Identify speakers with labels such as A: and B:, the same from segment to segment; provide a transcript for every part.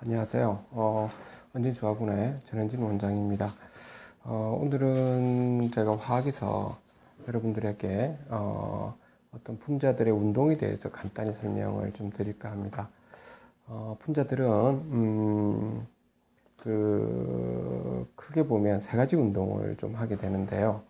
A: 안녕하세요. 어, 원진수학원의 전현진 원장입니다. 어, 오늘은 제가 화학에서 여러분들에게 어, 떤 분자들의 운동에 대해서 간단히 설명을 좀 드릴까 합니다. 어, 분자들은 음, 그 크게 보면 세 가지 운동을 좀 하게 되는데요.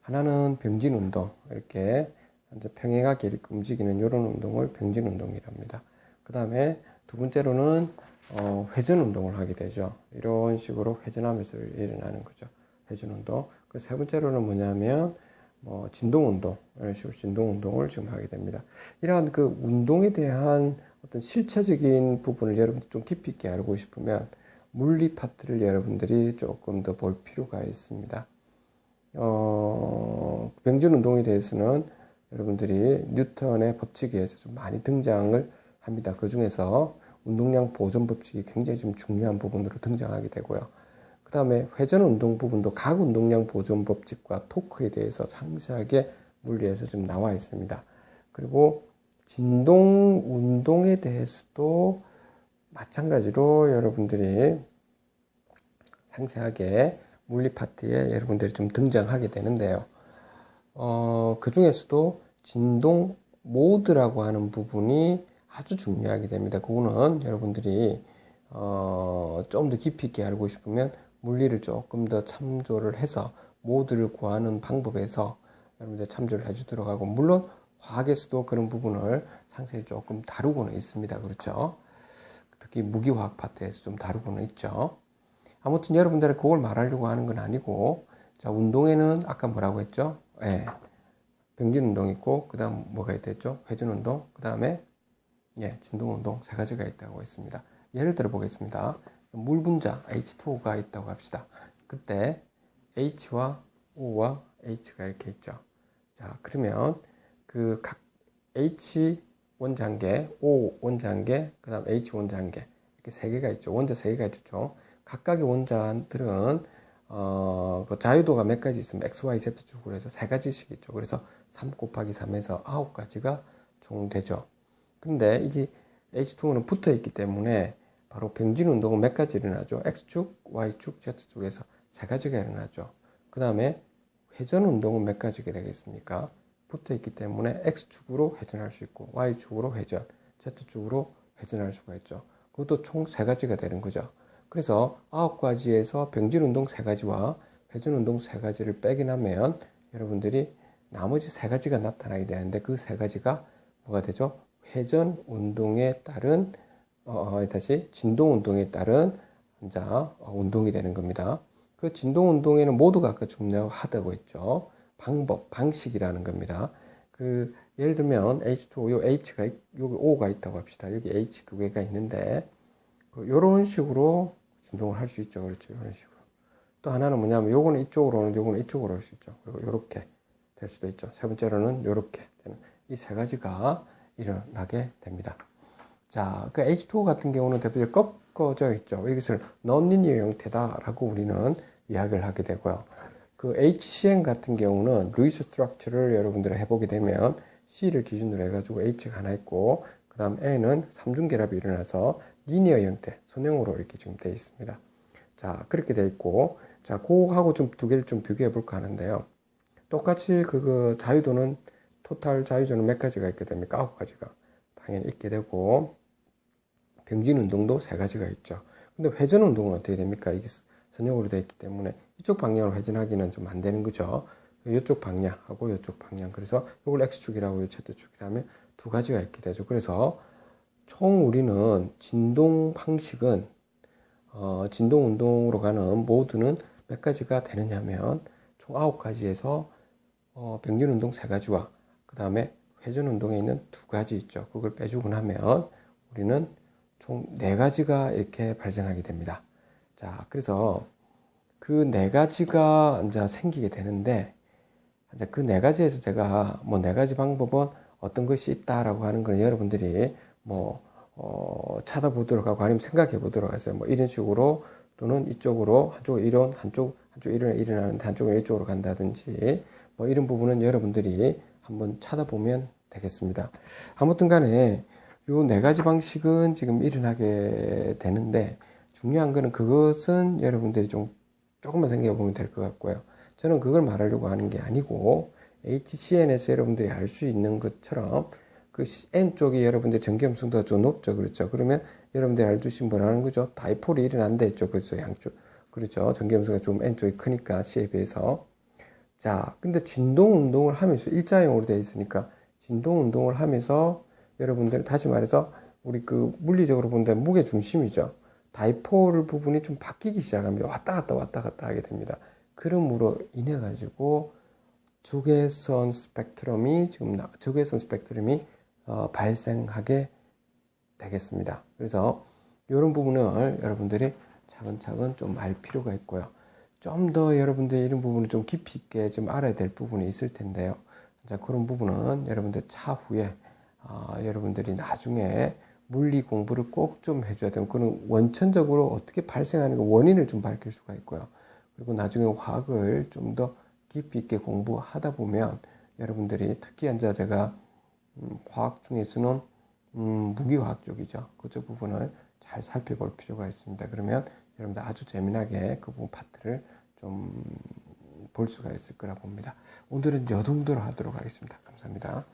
A: 하나는 병진 운동 이렇게 이제 평행하게 움직이는 이런 운동을 병진 운동이랍니다. 그 다음에 두 번째로는 어, 회전 운동을 하게 되죠. 이런 식으로 회전하면서 일어나는 거죠. 회전 운동. 그 세 번째로는 뭐냐면 뭐 진동 운동 이런 식으로 진동 운동을 지금 하게 됩니다. 이러한 그 운동에 대한 어떤 실체적인 부분을 여러분들 좀 깊이 있게 알고 싶으면 물리 파트를 여러분들이 조금 더 볼 필요가 있습니다. 어, 병진 운동에 대해서는 여러분들이 뉴턴의 법칙에 의해서 좀 많이 등장을 합니다. 그 중에서 운동량 보존 법칙이 굉장히 좀 중요한 부분으로 등장하게 되고요. 그 다음에 회전 운동 부분도 각 운동량 보존 법칙과 토크에 대해서 상세하게 물리에서 좀 나와 있습니다. 그리고 진동 운동에 대해서도 마찬가지로 여러분들이 상세하게 물리 파트에 여러분들이 좀 등장하게 되는데요. 어, 그 중에서도 진동 모드라고 하는 부분이 아주 중요하게 됩니다. 그거는 여러분들이 어, 좀 더 깊이 있게 알고 싶으면 물리를 조금 더 참조를 해서 모드를 구하는 방법에서 여러분들 참조를 해주도록 하고 물론 화학에서도 그런 부분을 상세히 조금 다루고는 있습니다. 그렇죠? 특히 무기화학 파트에서 좀 다루고는 있죠. 아무튼 여러분들이 그걸 말하려고 하는 건 아니고 자 운동에는 아까 뭐라고 했죠? 예. 병진 운동 있고 그 다음 뭐가 있댔죠? 회전 운동 그 다음에 예, 진동 운동 세 가지가 있다고 했습니다. 예를 들어 보겠습니다. 물 분자 H2O가 있다고 합시다. 그때 H와 O와 H가 이렇게 있죠. 자, 그러면 그 각 H 원자 한 개, O 원자 한 개, 그 다음 H 원자 한 개 이렇게 세 개가 있죠. 원자 세 개가 있죠. 각각의 원자들은 어, 그 자유도가 몇 가지 있으면 X, Y, Z 축으로 해서 세 가지씩 있죠. 그래서 3 곱하기 3에서 9가지가 총 되죠. 근데 이게 H2는 붙어 있기 때문에 바로 병진 운동은 몇 가지 일어나죠? X축, Y축, Z축에서 세 가지가 일어나죠. 그 다음에 회전 운동은 몇 가지가 되겠습니까? 붙어 있기 때문에 X축으로 회전할 수 있고 Y축으로 회전, Z축으로 회전할 수가 있죠. 그것도 총 세 가지가 되는 거죠. 그래서 아홉 가지에서 병진 운동 세 가지와 회전 운동 세 가지를 빼긴 하면 여러분들이 나머지 세 가지가 나타나게 되는데 그 세 가지가 뭐가 되죠? 회전 운동에 따른 어, 어, 다시 진동 운동에 따른 자 어, 운동이 되는 겁니다. 그 진동 운동에는 모두가 아까 중요하다고 했죠. 방법, 방식이라는 겁니다. 그 예를 들면 H2O, 요 H가 여기 O가 있다고 합시다. 여기 H 두 개가 있는데 그 요런 식으로 진동을 할 수 있죠. 그렇죠. 이런 식으로. 또 하나는 뭐냐면 요거는 이쪽으로 오는 요거는 이쪽으로 올 수 있죠. 그리고 요렇게 될 수도 있죠. 세 번째로는 요렇게 되는 이 세 가지가 일어나게 됩니다. 자, 그 H2O 같은 경우는 대표적으로 꺾어져 있죠. 이것을 넌리니어 형태다라고 우리는 이야기를 하게 되고요. 그 HCN 같은 경우는 루이스 스트럭처를 여러분들이 해보게 되면 C를 기준으로 해가지고 H가 하나 있고 그 다음 N은 삼중결합이 일어나서 리니어 형태, 선형으로 이렇게 지금 되어 있습니다. 자, 그렇게 되어 있고 자, 그거하고 좀 두 개를 좀 비교해 볼까 하는데요. 똑같이 그, 그 자유도는 토탈 자유조는 몇 가지가 있게 됩니까? 아홉 가지가 당연히 있게 되고 병진 운동도 세 가지가 있죠. 근데 회전 운동은 어떻게 됩니까? 이게 선형으로 되어 있기 때문에 이쪽 방향으로 회전하기는 좀 안 되는 거죠. 이쪽 방향하고 이쪽 방향. 그래서 이걸 X축이라고 이 Z축이라면 두 가지가 있게 되죠. 그래서 총 우리는 진동 방식은 어, 진동 운동으로 가는 모드는 몇 가지가 되느냐면 총 아홉 가지에서 어, 병진 운동 세 가지와 그 다음에 회전 운동에 있는 두 가지 있죠. 그걸 빼주고 나면 우리는 총 네 가지가 이렇게 발생하게 됩니다. 자, 그래서 그 네 가지가 이제 생기게 되는데, 이제 그 네 가지에서 제가 뭐 네 가지 방법은 어떤 것이 있다라고 하는 걸 여러분들이 뭐, 어, 찾아보도록 하고 아니면 생각해 보도록 하세요. 뭐 이런 식으로 또는 이쪽으로 한쪽 이런, 한쪽, 한쪽 이런 일어나는데 한쪽은 이쪽으로 간다든지 뭐 이런 부분은 여러분들이 한번 찾아보면 되겠습니다. 아무튼 간에 요 네 가지 방식은 지금 일어나게 되는데 중요한 거는 그것은 여러분들이 좀 조금만 생각해 보면 될 것 같고요. 저는 그걸 말하려고 하는 게 아니고 HCN에서 여러분들이 알 수 있는 것처럼 그 N 쪽이 여러분들 전기음성도가 좀 높죠. 그렇죠. 그러면 여러분들이 알듯이 뭐라는 거죠? 다이폴이 일어난다 했죠. 그렇죠. 양쪽. 그렇죠. 전기음성가 좀 N 쪽이 크니까 C에 비해서. 자, 근데 진동 운동을 하면서 일자형으로 되어 있으니까 진동 운동을 하면서 여러분들 다시 말해서 우리 그 물리적으로 본다면 무게 중심이죠. 다이폴 부분이 좀 바뀌기 시작합니다. 왔다 갔다 왔다 갔다 하게 됩니다. 그러므로 인해 가지고 적외선 스펙트럼이 지금 나, 적외선 스펙트럼이 어, 발생하게 되겠습니다. 그래서 이런 부분을 여러분들이 차근차근 좀 알 필요가 있고요. 좀 더 여러분들 이런 부분을 좀 깊이 있게 좀 알아야 될 부분이 있을 텐데요. 자, 그런 부분은 여러분들 차후에 어, 여러분들이 나중에 물리 공부를 꼭 좀 해줘야 돼요. 그는 원천적으로 어떻게 발생하는 그 원인을 좀 밝힐 수가 있고요. 그리고 나중에 화학을 좀 더 깊이 있게 공부하다 보면 여러분들이 특히 이제 제가 음, 화학 중에서는 음, 무기화학 쪽이죠. 그쪽 부분을 잘 살펴볼 필요가 있습니다. 그러면 여러분들 아주 재미나게 그 부분 파트를 좀 볼 수가 있을 거라 봅니다. 오늘은 이 정도로 하도록 하겠습니다. 감사합니다.